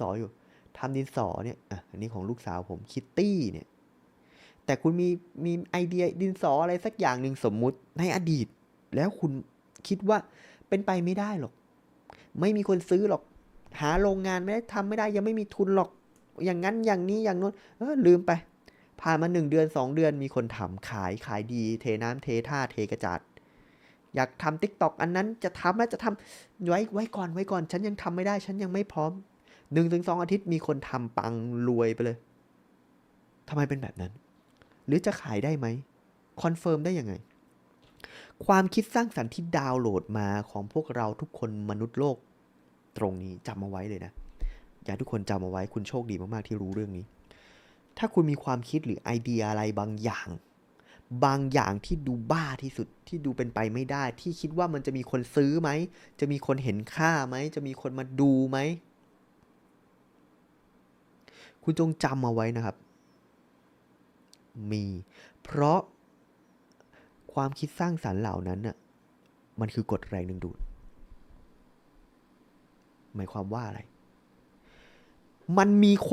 สออยู่ทำดินสอเนี่ยอะอันนี้ของลูกสาวผมคิตตี้เนี่ย แต่คุณมีมีไอเดียดินสออะไรสักอย่างหนึ่งสมมุติในอดีต แล้วคุณคิดว่าเป็นไปไม่ได้หรอก ไม่มีคนซื้อหรอก หาโรงงานไม่ได้ทำไม่ได้ยังไม่มีทุนหรอก อย่างนั้นอย่างนี้อย่างโน้นเออลืมไป ผ่านมาหนึ่งเดือนสองเดือนมีคนทำขายขายดี เทน้ำเทท่าเทกระจาดอยากทำติ๊กตอกอันนั้นจะทำแล้วจะทำไว้ไว้ก่อนไว้ก่อน ฉันยังทำไม่ได้ ฉันยังไม่พร้อม หนึ่งถึงสองอาทิตย์มีคนทำปังรวยไปเลยทำไมเป็นแบบนั้น หรือจะขายได้ไหมคอนเฟิร์มได้ยังไง ความคิดสร้างสรรค์ที่ดาวน์โหลดมาของพวกเราทุกคนมนุษย์โลก ตรงนี้จำเอาไว้เลยนะอยากทุกคนจำเอาไว้คุณโชคดีมากๆที่รู้เรื่องนี้ ถ้าคุณมีความคิดหรือไอเดียอะไรบางอย่าง บางอย่างที่ดูบ้าที่สุดที่ดูเป็นไปไม่ได้ ที่คิดว่ามันจะมีคนซื้อไหม จะมีคนเห็นค่าไหม จะมีคนมาดูไหม คุณจงจำเอาไว้นะครับ มี เพราะความคิดสร้างสรรค์เหล่านั้นน่ะมันคือกฎแรงดึงดูด หมายความว่าอะไร มันมีคน